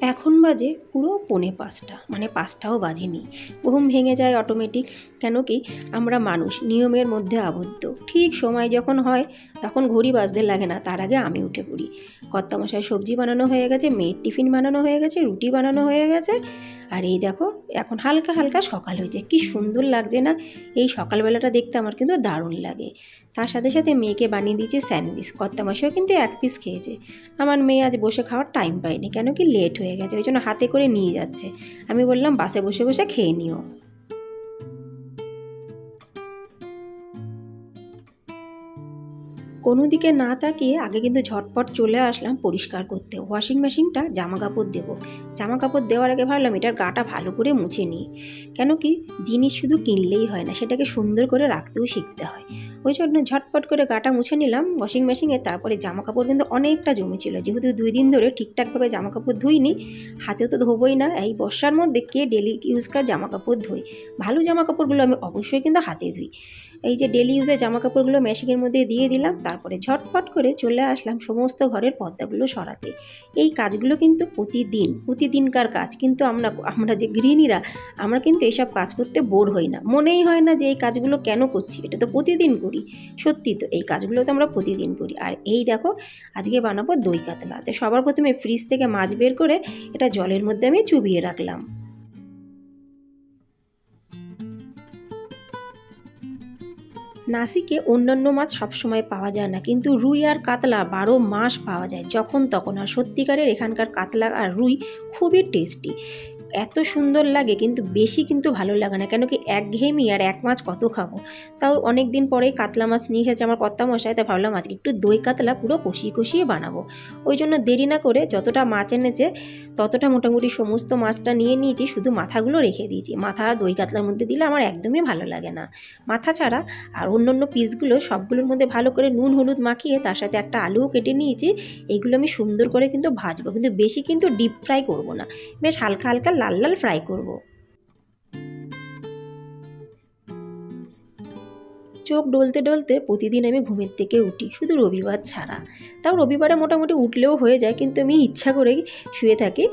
এখন বাজে পুরো পৌনে পাঁচটা। মানে পাঁচটাও বাজেনি। ঘুম ভেঙে যায় অটোমেটিক কেন কি আমরা মানুষ, নিয়মের মধ্যে আবদ্ধ। ঠিক সময় যখন হয়, তখন ঘড়ি বাজতে লাগে না, তার আগে আমি উঠে পড়ি। কর্তামশায় সবজি বানানো হয়ে গেছে, মেয়ের টিফিন বানানো হয়ে গেছে, রুটি বানানো হয়ে গেছে। আর এই দেখো এখন হালকা হালকা সকাল হয়েছে। কি সুন্দর লাগছে না? এই সকালবেলাটা দেখতে আমার কিন্তু দারুণ লাগে। তার সাথে সাথে মেয়েকে বানিয়ে দিয়েছে স্যান্ডউইচ। কর্তামশাইও কিন্তু এক পিস খেয়েছে। আমার মেয়ে আজ বসে খাওয়ার টাইম পায়নি। কেন কি লেট হয়ে গেছে। ওই জন্য হাতে করে নিয়ে যাচ্ছে। আমি বললাম, বাসে বসে বসে খেয়ে নিও। কোনো দিকে না তাকিয়ে আগে কিন্তু ঝটপট চলে আসলাম পরিষ্কার করতে। ওয়াশিং মেশিনটা জামা কাপড় দেবো। জামা কাপড় দেওয়ার আগে ভাবলাম এটার গাটা ভালো করে মুছে নিই। কেন কি জিনিস শুধু কিনলেই হয় না, সেটাকে সুন্দর করে রাখতেও শিখতে হয়। ওই জন্য ঝটপট করে গাটা মুছে নিলাম ওয়াশিং মেশিনে তারপরে জামা কাপড় কিন্তু অনেকটা জমেছিল। যেহেতু দুই দিন ধরে ঠিকঠাকভাবে জামা কাপড় ধুইনি হাতে তো ধোবই না। এই বর্ষার মধ্যে কে ডেলি ইউজকার জামা কাপড় ধুই ভালো জামা কাপড়গুলো আমি অবশ্যই কিন্তু হাতে ধুই। এই যে ডেলি ইউজের জামা কাপড়গুলো মেশিনের মধ্যে দিয়ে দিলাম, তারপরে ঝটপট করে চলে আসলাম সমস্ত ঘরের পর্দাগুলো সরাতে। এই কাজগুলো কিন্তু প্রতিদিন, প্রতিদিনকার কাজ। কিন্তু আমরা আমরা যে গৃহিণীরা, আমরা কিন্তু এসব কাজ করতে বোর হই না। মনেই হয় না যে এই কাজগুলো কেন করছি, এটা তো প্রতিদিন করি। সত্যি তো, এই কাজগুলো তো আমরা প্রতিদিন করি। আর এই দেখো, আজকে বানাবো দই কাতলা। তো সবার প্রথমে ফ্রিজ থেকে মাছ বের করে এটা জলের মধ্যে আমি চুবিয়ে রাখলাম। নাসিকে অন্যান্য মাছ সবসময় পাওয়া যায় না, কিন্তু রুই আর কাতলা বারো মাস পাওয়া যায় যখন তখন। আর সত্যিকারের এখানকার কাতলা আর রুই খুবই টেস্টি এত সুন্দর লাগে কিন্তু বেশি কিন্তু ভালো লাগে না কেন কি একঘেয়েমি আর এক মাছ কত খাব? তাও অনেক দিন পরে কাতলা মাছ নিয়ে এসেছে আমার কর্তা মশাই তাই ভাবলাম আজকে একটু দই কাতলা পুরো কষিয়ে কষিয়ে বানাবো। ওই জন্য দেরি না করে যতটা মাছ এনেছে, ততটা মোটামুটি সমস্ত মাছটা নিয়ে নিয়েছি, শুধু মাথাগুলো রেখে দিয়েছি। মাথা দই কাতলার মধ্যে দিলে আমার একদমই ভালো লাগে না। মাথা ছাড়া আর অন্য অন্য পিসগুলো সবগুলোর মধ্যে ভালো করে নুন, হলুদ মাখিয়ে তার সাথে একটা আলুও কেটে নিয়েছি। এইগুলো আমি সুন্দর করে কিন্তু ভাজবো, কিন্তু বেশি কিন্তু ডিপ ফ্রাই করব না। বেশ হালকা হালকা লাল লাল ফ্রাই করব। চোখ ডলতে ডলতে প্রতিদিন আমি ঘুমের থেকে উঠি, শুধু রবিবার ছাড়া। তাও রবিবারে মোটামুটি উঠলেও হয়ে যায়, কিন্তু আমি ইচ্ছা করেই শুয়ে থাকি।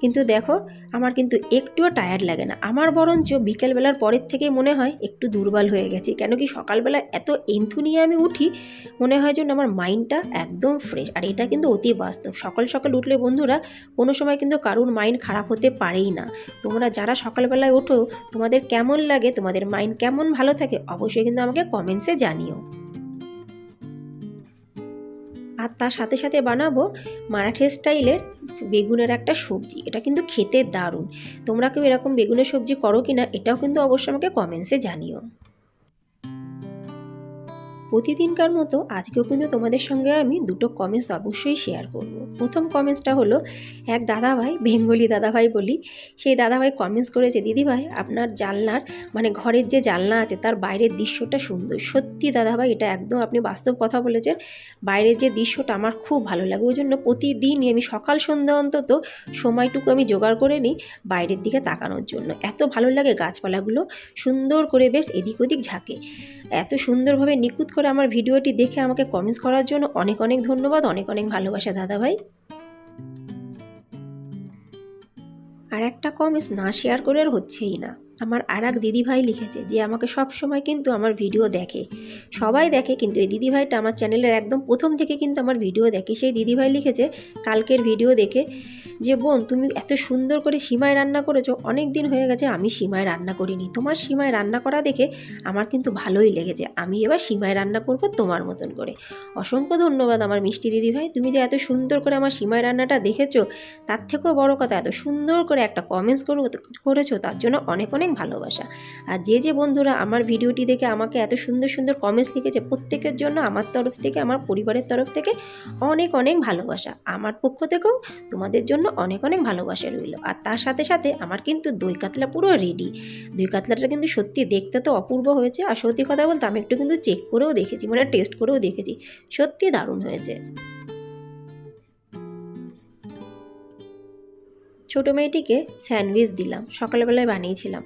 কিন্তু দেখো, আমার কিন্তু একটুও টায়ার্ড লাগে না। আমার বরঞ্চ বিকেলবেলার পরের থেকে মনে হয় একটু দুর্বল হয়ে গেছি। কেন কি সকালবেলা এত এন্থু নিয়ে আমি উঠি, মনে হয় যেন আমার মাইন্ডটা একদম ফ্রেশ আর এটা কিন্তু অতি বাস্তব। সকাল সকাল উঠলে বন্ধুরা, কোনো সময় কিন্তু কারুর মাইন্ড খারাপ হতে পারেই না। তোমরা যারা সকালবেলায় ওঠো, তোমাদের কেমন লাগে, তোমাদের মাইন্ড কেমন ভালো থাকে, অবশ্যই কিন্তু আমাকে কমেন্টসে জানিও। আর তার সাথে সাথে বানাবো মারাঠি স্টাইলের বেগুনের একটা সবজি। এটা কিন্তু খেতে দারুণ। তোমরা কেউ এরকম বেগুনের সবজি করো কি না এটাও কিন্তু অবশ্যই আমাকে কমেন্টসে জানিও। প্রতিদিনকার মতো আজকেও কিন্তু তোমাদের সঙ্গে আমি দুটো কমেন্টস অবশ্যই শেয়ার করব। প্রথম কমেন্টসটা হলো, এক দাদাভাই, বেঙ্গলি দাদাভাই বলি, সেই দাদাভাই কমেন্টস করেছে, দিদিভাই, আপনার জানলার মানে ঘরের যে জানলা আছে, তার বাইরের দৃশ্যটা সুন্দর। সত্যি দাদাভাই, এটা একদম আপনি বাস্তব কথা বলেছেন। বাইরের যে দৃশ্যটা আমার খুব ভালো লাগে। ওই জন্য প্রতিদিনই আমি সকাল সন্ধ্যা অন্তত সময়টুকু আমি জোগাড় করে নিই বাইরের দিকে তাকানোর জন্য। এত ভালো লাগে গাছপালাগুলো, সুন্দর করে বেশ এদিক ওদিক ঝাঁকে। এত সুন্দরভাবে নিখুঁত করে আমার ভিডিওটি দেখে আমাকে কমেন্টস করার জন্য অনেক অনেক ধন্যবাদ, অনেক অনেক ভালোবাসা দাদা ভাই আর একটা কমেন্টস না শেয়ার করে আর হচ্ছেই না। আমার আর এক দিদিভাই লিখেছে যে আমাকে সব সময় কিন্তু আমার ভিডিও দেখে। সবাই দেখে কিন্তু এই দিদিভাইটা আমার চ্যানেলের একদম প্রথম থেকে কিন্তু আমার ভিডিও দেখে। সেই দিদিভাই লিখেছে, কালকের ভিডিও দেখে যে, বোন, তুমি এত সুন্দর করে সীমায় রান্না করেছ অনেক দিন হয়ে গেছে আমি সীমায় রান্না করিনি। তোমার সীমায় রান্না করা দেখে আমার কিন্তু ভালোই লেগেছে। আমি এবার সীমায় রান্না করব তোমার মতন করে। অসংখ্য ধন্যবাদ আমার মিষ্টি দিদিভাই। তুমি যে এত সুন্দর করে আমার সীমায় রান্নাটা দেখেছ, তার থেকেও বড় কথা, এত সুন্দর করে একটা কমেন্টস করেছ, তার জন্য অনেক অনেক ভালোবাসা। আর যে যে বন্ধুরা আমার ভিডিওটি দেখে আমাকে এত সুন্দর সুন্দর কমেন্টস লিখেছে, প্রত্যেকের জন্য আমার তরফ থেকে, আমার পরিবারের তরফ থেকে অনেক অনেক ভালোবাসা। আমার পক্ষ থেকেও তোমাদের জন্য অনেক অনেক ভালোবাসা রইল। আর তার সাথে সাথে আমার কিন্তু দই কাতলা পুরো রেডি দই কাতলাটা কিন্তু সত্যি দেখতে তো অপূর্ব হয়েছে। আর সত্যি কথা বলতে আমি একটু কিন্তু চেক করেও দেখেছি মানে টেস্ট করেও দেখেছি। সত্যি দারুণ হয়েছে। ছোটো মেয়েটিকে স্যান্ডউইচ দিলাম সকালবেলায় বানিয়েছিলাম।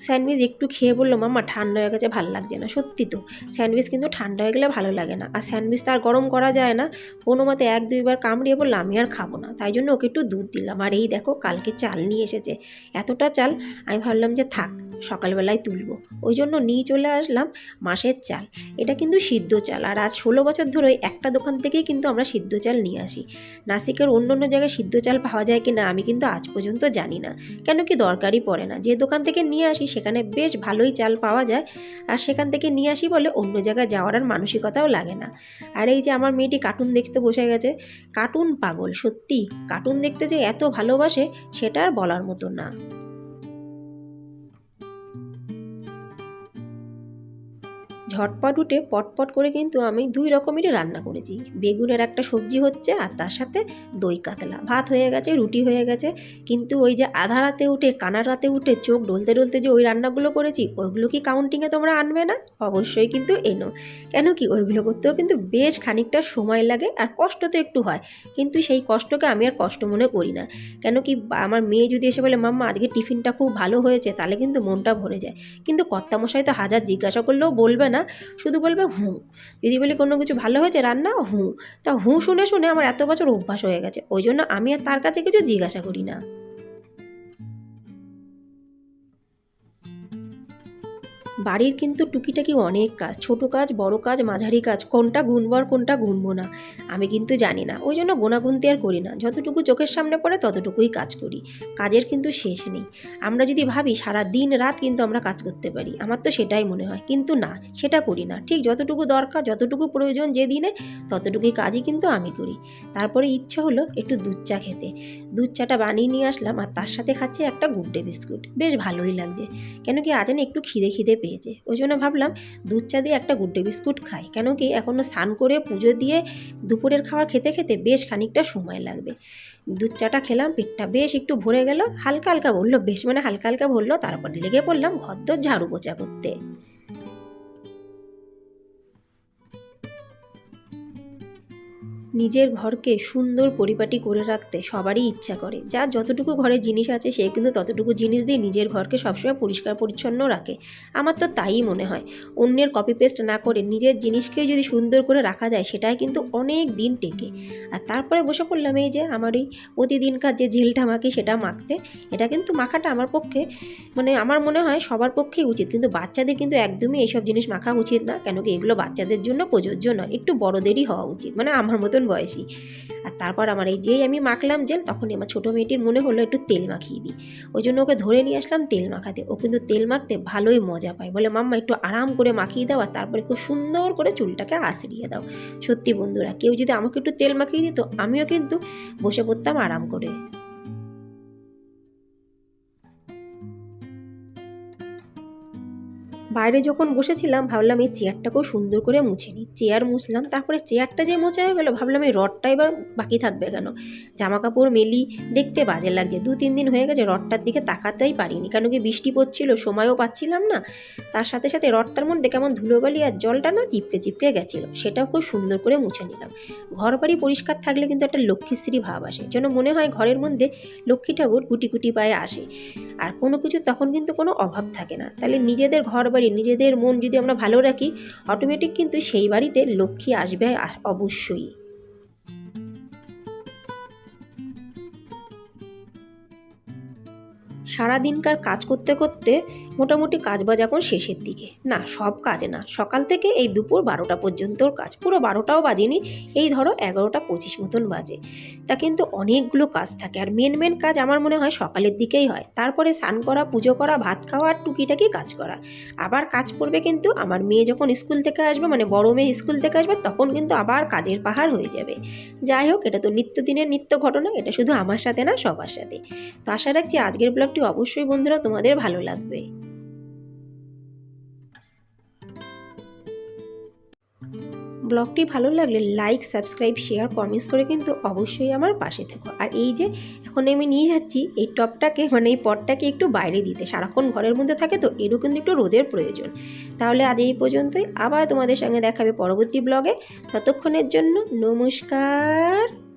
স্যান্ডউইচ একটু খেয়ে বলল, মাম্মা, ঠান্ডা হয়ে গেছে, ভালো লাগছে না। সত্যি তো, স্যান্ডউইচ কিন্তু ঠান্ডা হয়ে গেলে ভালো লাগে না। আর স্যান্ডউইচ তো আর গরম করা যায় না। কোনো মতে এক দুইবার কামড়িয়ে বলল, আমি আর খাব না। তাই জন্য ওকে একটু দুধ দিলাম। আর এই দেখো, কালকে চাল নিয়ে এসেছে। এতটা চাল, আমি ভাবলাম যে থাক, সকালবেলায় তুলবো। ওই জন্য নিয়ে চলে আসলাম মাসের চাল। এটা কিন্তু সিদ্ধ চাল। আর আজ ষোলো বছর ধরে একটা দোকান থেকেই কিন্তু আমরা সিদ্ধ চাল নিয়ে আসি। নাসিকের অন্য অন্য জায়গায় সিদ্ধ চাল পাওয়া যায় কি না আমি কিন্তু আজ পর্যন্ত জানি না। কেন কি দরকারই পড়ে না। যে দোকান থেকে নিয়ে আসি সেখানে বেশ ভালোই চাল পাওয়া যায়। আর সেখান থেকে নিয়ে আসি বলে অন্য জায়গায় যাওয়ার আর মানসিকতাও লাগে না। আর এই যে আমার মেয়েটি কার্টুন দেখতে বসে গেছে কার্টুন পাগল, সত্যি। কার্টুন দেখতে যে এত ভালোবাসে, সেটা আর বলার মতো না। ঝটপট উঠে পটপট করে কিন্তু আমি দুই রকমেরই রান্না করেছি। বেগুনের একটা সবজি হচ্ছে আর তার সাথে দই কাতলা। ভাত হয়ে গেছে, রুটি হয়ে গেছে। কিন্তু ওই যে আধা রাতে উঠে, কানার রাতে উঠে চোখ ডলতে ডলতে যে ওই রান্নাগুলো করেছি, ওইগুলো কি কাউন্টিংয়ে তোমরা আনবে না? অবশ্যই কিন্তু এনো। কেন কি ওইগুলো করতেও কিন্তু বেশ খানিকটা সময় লাগে আর কষ্ট তো একটু হয়। কিন্তু সেই কষ্টকে আমি আর কষ্ট মনে করি না। কেন কি আমার মেয়ে যদি এসে বলে, মাম্মা, আজকে টিফিনটা খুব ভালো হয়েছে, তাহলে কিন্তু মনটা ভরে যায়। কিন্তু কর্তামশাই তো হাজার জিজ্ঞাসা করলেও বলবে না। শুধু বলবে হুঁ। যদি বলি কোনো কিছু ভালো হয়েছে, রান্না, হুঁ। তা হুঁ শুনে শুনে আমার এত বছর অভ্যাস হয়ে গেছে। ওই জন্য আমি আর তার কাছে কিছু জিজ্ঞাসা করি না। বাড়ির কিন্তু টুকিটাকি অনেক কাজ, ছোট কাজ, বড় কাজ, মাঝারি কাজ, কোনটা গুনবো আর কোনটা গুনবো না, আমি কিন্তু জানি না। ওই জন্য গোনাগুনতি আর করি না, যতটুকু চোখের সামনে পড়ে ততটুকুই কাজ করি, কাজের কিন্তু শেষ নেই। আমরা যদি ভাবি সারা দিন রাত কিন্তু আমরা কাজ করতে পারি, আমার তো সেটাই মনে হয়, কিন্তু না, সেটা করি না। ঠিক যতটুকু দরকার, যতটুকু প্রয়োজন যে দিনে, ততটুকুই কাজই কিন্তু আমি করি। তারপরে ইচ্ছা হলো একটু দুধ চা খেতে। দুধ চাটা বানিয়ে নিয়ে আসলাম আর তার সাথে খাচ্ছি একটা গুড ডে বিস্কুট, বেশ ভালোই লাগছে। কেন কি আজ একটু খিদে খিদে পেয়েছে। ওই জন্য ভাবলাম দুধ চা দিয়ে একটা গুড্ডে বিস্কুট খাই। কেন কি এখনও স্নান করে পুজো দিয়ে দুপুরের খাবার খেতে খেতে বেশ খানিকটা সময় লাগবে। দুধ চাটা খেলাম, পেটটা বেশ একটু ভরে গেল, হালকা হালকা বলল বেশ মানে হালকা হালকা বলল তারপর লেগে পড়লাম ঘর দর ঝাড়ু পোচা করতে। নিজের ঘরকে সুন্দর পরিপাটি করে রাখতে সবারই ইচ্ছা করে। যার যতটুকু ঘরে জিনিস আছে, সে কিন্তু ততটুকু জিনিস দিয়ে নিজের ঘরকে সবসময় পরিষ্কার পরিচ্ছন্ন রাখে। আমার তো তাই মনে হয়। অন্যের কপি পেস্ট না করে নিজের জিনিসকেই যদি সুন্দর করে রাখা যায়, সেটাই কিন্তু অনেক দিন টেকে। আর তারপরে বসে পড়লাম এই যে আমার এই প্রতিদিনকার যে জেলটা মাখি সেটা মাখতে। এটা কিন্তু মাখাটা আমার পক্ষে মানে আমার মনে হয় সবার পক্ষেই উচিত। কিন্তু বাচ্চাদের কিন্তু একদমই এইসব জিনিস মাখা উচিত না। কেন কি এগুলো বাচ্চাদের জন্য প্রযোজ্য নয়। একটু বড়দেরই হওয়া উচিত। মানে আমার মতন বয়সী। আর তারপর আমার এই যেই আমি মাখলাম জেল, তখনই আমার ছোটো মেয়েটির মনে হলো একটু তেল মাখিয়ে দিই। ওই জন্য ওকে ধরে নিয়ে আসলাম তেল মাখাতে। ও কিন্তু তেল মাখতে ভালোই মজা পায়। বলে, মাম্মা, একটু আরাম করে মাখিয়ে দাও আর তারপরে খুব সুন্দর করে চুলটাকে আঁচড়িয়ে দাও। সত্যি বন্ধুরা, কেউ যদি আমাকে একটু তেল মাখিয়ে দিত, আমিও কিন্তু বসে পড়তাম আরাম করে। বাইরে যখন বসেছিলাম, ভাবলাম এই চেয়ারটাকেও সুন্দর করে মুছে নিই। চেয়ার মুছলাম, তারপরে চেয়ারটা যে মোছা হয়ে গেলো, ভাবলাম এই রডটা এবার বাকি থাকবে কেন? জামা কাপড় মেলি, দেখতে বাজে লাগছে। দু, তিন দিন হয়ে গেছে রডটার দিকে তাকাতেই পারিনি, কেন কি বৃষ্টি পড়ছিল, সময়ও পাচ্ছিলাম না। তার সাথে সাথে রডটার মধ্যে কেমন ধুলোবালি আর জলটা না চিপকে চিপকে গেছিল, সেটাও খুব সুন্দর করে মুছে নিলাম। ঘর বাড়ি পরিষ্কার থাকলে কিন্তু একটা লক্ষ্মীশ্রী ভাব আসে, যেন মনে হয় ঘরের মধ্যে লক্ষ্মী ঠাকুর গুটি গুটি পায়ে আসে। আর কোনো কিছু তখন কিন্তু কোনো অভাব থাকে না। তাহলে নিজেদের ঘর বাড়ি নিজেদের মন যদি আমরা ভালো রাখি অটোমেটিক কিন্তু সেই বাড়িতে লক্ষ্মী আসবে আ- অবশ্যই সারাদিনকার কাজ করতে করতে মোটামুটি কাজ বাজ এখন শেষের দিকে। না, সব কাজ না। সকাল থেকে এই দুপুর বারোটা পর্যন্তর কাজ। পুরো বারোটাও বাজেনি। এই ধরো এগারোটা পঁচিশ মতন বাজে। তা কিন্তু অনেকগুলো কাজ থাকে। আর মেন মেন কাজ আমার মনে হয় সকালের দিকেই হয়। তারপরে স্নান করা, পুজো করা, ভাত খাওয়া আর টুকিটাকি কাজ করা। আবার কাজ পড়বে কিন্তু আমার মেয়ে যখন স্কুল থেকে আসবে মানে বড় মেয়ে স্কুল থেকে আসবে, তখন কিন্তু আবার কাজের পাহাড় হয়ে যাবে। যাই হোক, এটা তো নিত্যদিনের নিত্য ঘটনা। এটা শুধু আমার সাথে না, সবার সাথে। তো আশা রাখছি আজকের ব্লগটি অবশ্যই বন্ধুরা তোমাদের ভালো লাগবে। ব্লগটি ভালো লাগলে লাইক, সাবস্ক্রাইব, শেয়ার, কমেন্টস করে কিন্তু অবশ্যই আমার পাশে থেকো। আর এই যে এখন আমি নিয়ে যাচ্ছি, এই টপটাকে মানে এই পটটাকে একটু বাইরে দিতে। সারাক্ষণ ঘরের মধ্যে থাকে তো, এরও কিন্তু একটু রোদের প্রয়োজন। তাহলে আজ এই পর্যন্তই। আবার তোমাদের সঙ্গে দেখাবে পরবর্তী ব্লগে। ততক্ষণের জন্য নমস্কার।